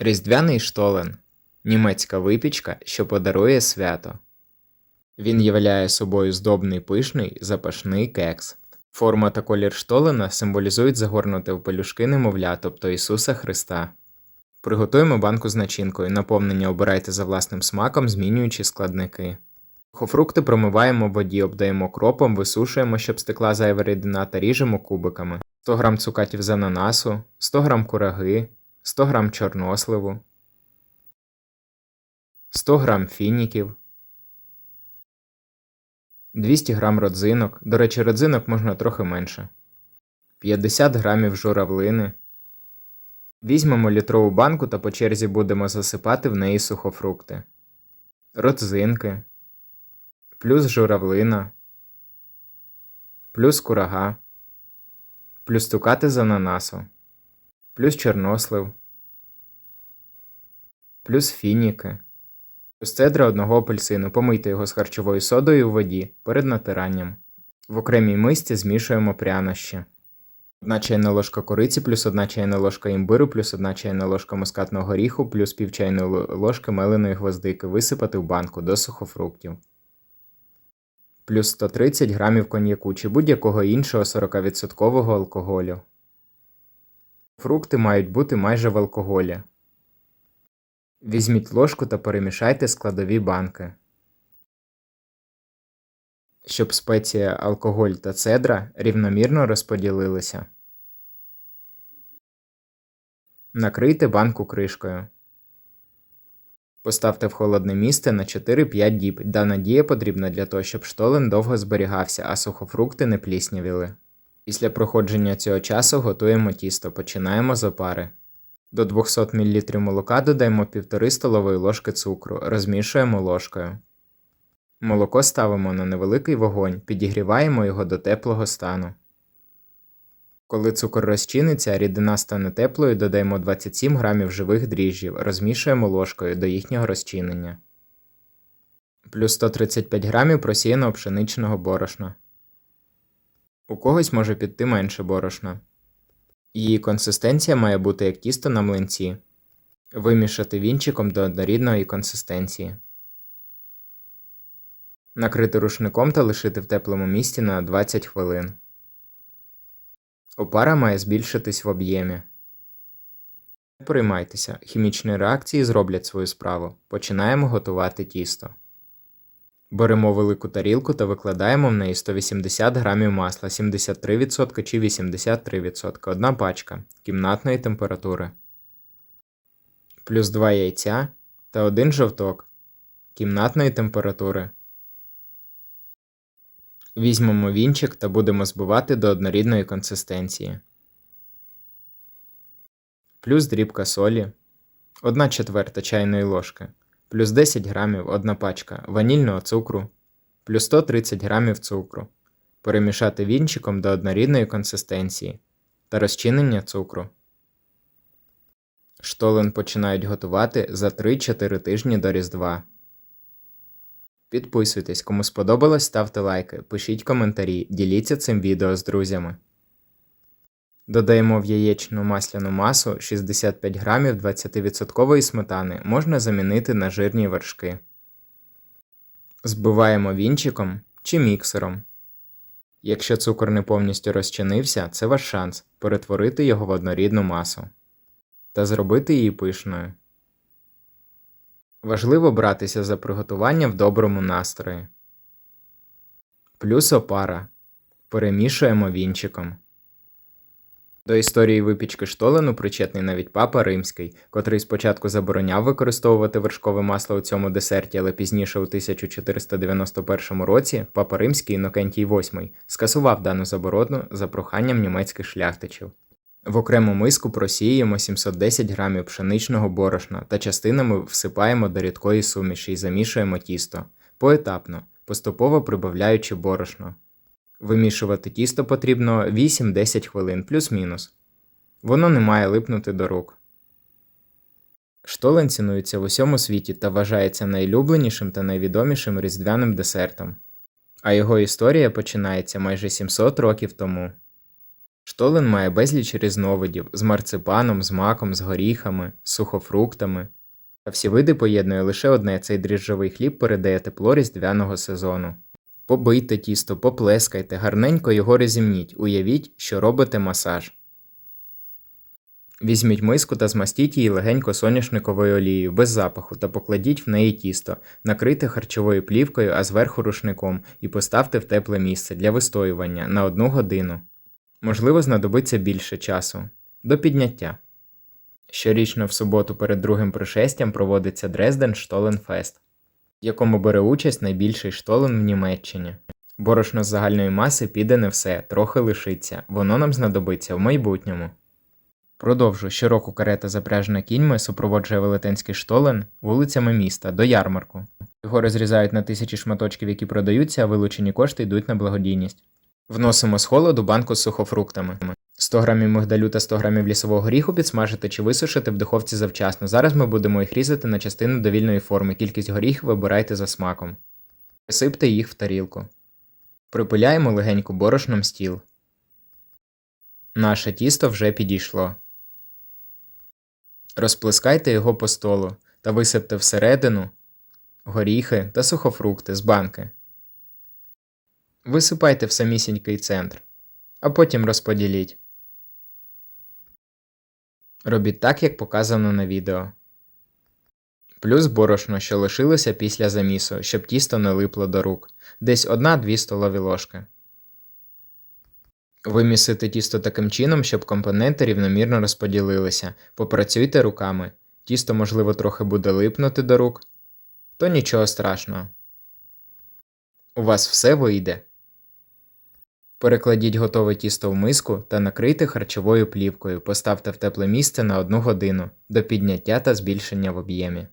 Різдвяний штолен німецька випічка, що подарує свято. Він являє собою здобний пишний запашний кекс. Форма та колір штолена символізують загорнуте в пелюшки немовля, тобто Ісуса Христа. Приготуємо банку з начинкою. Наповнення обирайте за власним смаком, змінюючи складники. Сухофрукти промиваємо в воді, обдаємо кропом, висушуємо, щоб стекла зайва рідина та ріжемо кубиками. 100 г цукатів з ананасу, 100 г кураги, 100 г чорносливу, 100 г фініків, 200 г родзинок. До речі, родзинок можна трохи менше. 50 г журавлини. Візьмемо літрову банку та по черзі будемо засипати в неї сухофрукти, родзинки, плюс журавлина, плюс курага, плюс цукати з ананасу, плюс чорнослив, плюс фініки, плюс цедра одного апельсину. Помийте його з харчовою содою у воді перед натиранням. В окремій мисці змішуємо прянощі. 1 чайна ложка кориці, плюс 1 чайна ложка імбиру, плюс 1 чайна ложка мускатного горіху, плюс пів чайної ложки меленої гвоздики висипати в банку до сухофруктів. Плюс 130 грамів коньяку чи будь-якого іншого 40% алкоголю. Фрукти мають бути майже в алкоголі. Візьміть ложку та перемішайте складові банки. Щоб спеція, алкоголь та цедра рівномірно розподілилися. Накрийте банку кришкою. Поставте в холодне місце на 4-5 діб. Дана дія потрібна для того, щоб штолен довго зберігався, а сухофрукти не пліснявіли. Після проходження цього часу готуємо тісто. Починаємо з опари. До 200 мл молока додаємо 1,5 столової ложки цукру, розмішуємо ложкою. Молоко ставимо на невеликий вогонь, підігріваємо його до теплого стану. Коли цукор розчиниться, рідина стане теплою, додаємо 27 грамів живих дріжджів, розмішуємо ложкою до їхнього розчинення. Плюс 135 грамів просіяного пшеничного борошна. У когось може піти менше борошна. Її консистенція має бути як тісто на млинці. Вимішати вінчиком до однорідної консистенції. Накрити рушником та лишити в теплому місці на 20 хвилин. Опара має збільшитись в об'ємі. Не переймайтеся, хімічні реакції зроблять свою справу. Починаємо готувати тісто. Беремо велику тарілку та викладаємо в неї 180 грамів масла 73% чи 83%, одна пачка кімнатної температури, плюс 2 яйця та один жовток кімнатної температури. Візьмемо вінчик та будемо збивати до однорідної консистенції. Плюс дрібка солі, 1 четверта чайної ложки, плюс 10 грамів 1 пачка ванільного цукру, плюс 130 грамів цукру. Перемішати вінчиком до однорідної консистенції та розчинення цукру. Штолен починають готувати за 3-4 тижні до Різдва. Підписуйтесь, кому сподобалось, ставте лайки, пишіть коментарі, діліться цим відео з друзями. Додаємо в яєчну масляну масу 65 грамів 20% сметани, можна замінити на жирні вершки. Збиваємо вінчиком чи міксером. Якщо цукор не повністю розчинився, це ваш шанс перетворити його в однорідну масу та зробити її пишною. Важливо братися за приготування в доброму настрої. Плюс опара. Перемішуємо вінчиком. До історії випічки штолену причетний навіть папа римський, котрий спочатку забороняв використовувати вершкове масло у цьому десерті, але пізніше у 1491 році папа римський Інокентій VIII скасував дану заборону за проханням німецьких шляхтичів. В окрему миску просіюємо 710 грамів пшеничного борошна та частинами всипаємо до рідкої суміші і замішуємо тісто поетапно, поступово прибавляючи борошно. Вимішувати тісто потрібно 8-10 хвилин плюс-мінус. Воно не має липнути до рук. Штолен цінується в усьому світі та вважається найлюбленішим та найвідомішим різдвяним десертом. А його історія починається майже 700 років тому. Штолен має безліч різновидів з марципаном, з маком, з горіхами, з сухофруктами. Та всі види поєднує лише одне цей дріжджовий хліб передає тепло різдвяного сезону. Побийте тісто, поплескайте, гарненько його розімніть, уявіть, що робите масаж. Візьміть миску та змастіть її легенько соняшниковою олією без запаху та покладіть в неї тісто, накрийте харчовою плівкою, а зверху рушником і поставте в тепле місце для вистоювання на одну годину. Можливо, знадобиться більше часу до підняття. Щорічно в суботу перед другим пришестям проводиться Дрезден Штоленфест, в якому бере участь найбільший штолен в Німеччині. Борошно з загальної маси піде не все, трохи лишиться, воно нам знадобиться в майбутньому. Продовжу щороку карета запряжена кіньми супроводжує велетенський штолен вулицями міста до ярмарку. Його розрізають на тисячі шматочків, які продаються, а вилучені кошти йдуть на благодійність. Вносимо з холоду банку з сухофруктами. 100 грамів мигдалю та 100 грамів лісового горіху підсмажити чи висушити в духовці завчасно. Зараз ми будемо їх різати на частини довільної форми. Кількість горіхів вибирайте за смаком. Присипте їх в тарілку. Припиляємо легенько борошном стіл. Наше тісто вже підійшло. Розплескайте його по столу та висипте всередину горіхи та сухофрукти з банки. Висипайте в самісінький центр, а потім розподіліть. Робіть так, як показано на відео. Плюс борошно, що лишилося після замісу, щоб тісто не липло до рук, десь 1-2 столові ложки. Вимісити тісто таким чином, щоб компоненти рівномірно розподілилися. Попрацюйте руками. Тісто, можливо, трохи буде липнути до рук, то нічого страшного. У вас все вийде. Перекладіть готове тісто в миску та накрийте харчовою плівкою, поставте в тепле місце на 1 годину до підняття та збільшення в об'ємі.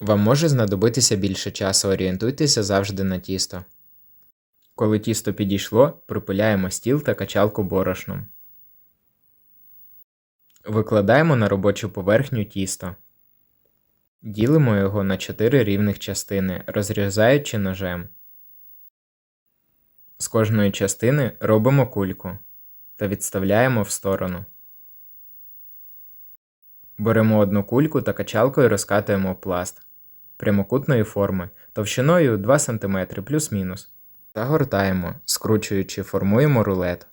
Вам може знадобитися більше часу, орієнтуйтеся завжди на тісто. Коли тісто підійшло, припиляємо стіл та качалку борошном. Викладаємо на робочу поверхню тісто. Ділимо його на 4 рівних частини, розрізаючи ножем. З кожної частини робимо кульку та відставляємо в сторону. Беремо одну кульку та качалкою розкатуємо пласт прямокутної форми товщиною 2 см плюс-мінус та гортаємо, скручуючи, формуємо рулет.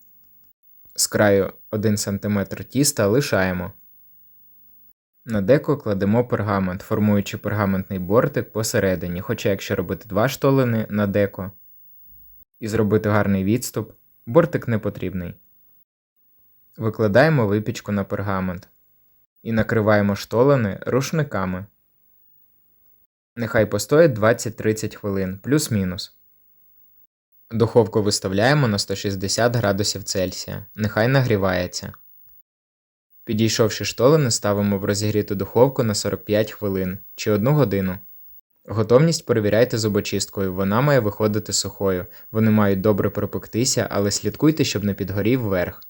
З краю 1 см тіста лишаємо. На деко кладемо пергамент, формуючи пергаментний бортик посередині, хоча якщо робити два штолени на деко і зробити гарний відступ, бортик не потрібний. Викладаємо випічку на пергамент і накриваємо штолени рушниками. Нехай постоять 20-30 хвилин, плюс-мінус. Духовку виставляємо на 160 градусів Цельсія. Нехай нагрівається. Підійшовши штолени, ставимо в розігріту духовку на 45 хвилин чи 1 годину. Готовність перевіряйте зубочисткою, вона має виходити сухою. Вони мають добре пропектися, але слідкуйте, щоб не підгорів верх.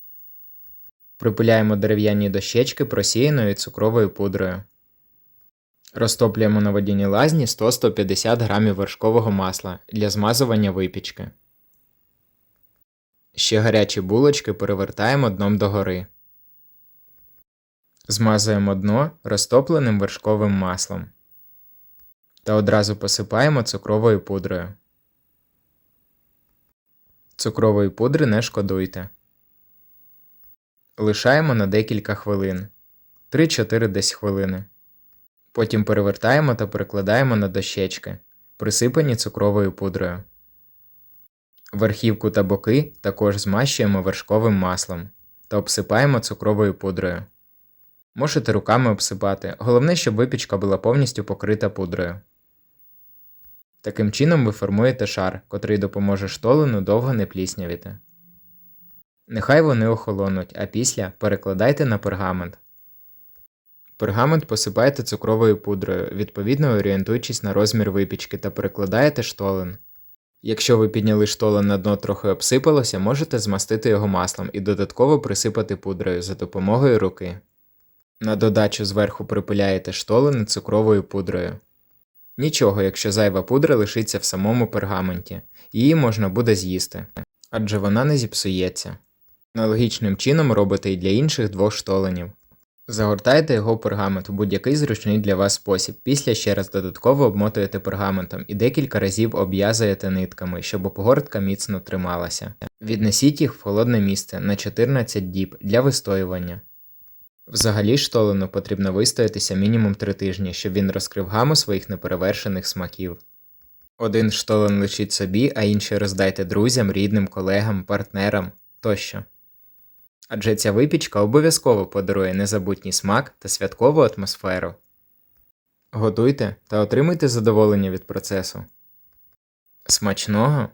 Припиляємо дерев'яні дощечки просіяною цукровою пудрою. Розтоплюємо на водяній лазні 100-150 г вершкового масла для змазування випічки. Ще гарячі булочки перевертаємо дном догори. Змазуємо дно розтопленим вершковим маслом та одразу посипаємо цукровою пудрою. Цукрової пудри не шкодуйте. Лишаємо на декілька хвилин 3-4 десь хвилини. Потім перевертаємо та перекладаємо на дощечки, присипані цукровою пудрою. Верхівку та боки також змащуємо вершковим маслом та обсипаємо цукровою пудрою. Можете руками обсипати, головне, щоб випічка була повністю покрита пудрою. Таким чином ви формуєте шар, котрий допоможе штолену довго не пліснявіти. Нехай вони охолонуть, а після перекладайте на пергамент. Пергамент посипаєте цукровою пудрою, відповідно орієнтуючись на розмір випічки та перекладаєте штолен. Якщо ви підняли штолен на дно трохи обсипалося, можете змастити його маслом і додатково присипати пудрою за допомогою руки. На додачу зверху припиляєте штолени цукровою пудрою. Нічого, якщо зайва пудра лишиться в самому пергаменті, її можна буде з'їсти, адже вона не зіпсується. Аналогічним чином робите і для інших двох штоленів. Загортайте його в пергамент у будь-який зручний для вас спосіб. Після ще раз додатково обмотуєте пергаментом і декілька разів обв'язуєте нитками, щоб обгортка міцно трималася. Віднесіть їх в холодне місце на 14 діб для вистоювання. Взагалі штолену потрібно вистоятися мінімум 3 тижні, щоб він розкрив гаму своїх неперевершених смаків. Один штолен лишіть собі, а інший роздайте друзям, рідним, колегам, партнерам тощо. Адже ця випічка обов'язково подарує незабутній смак та святкову атмосферу. Готуйте та отримуйте задоволення від процесу. Смачного!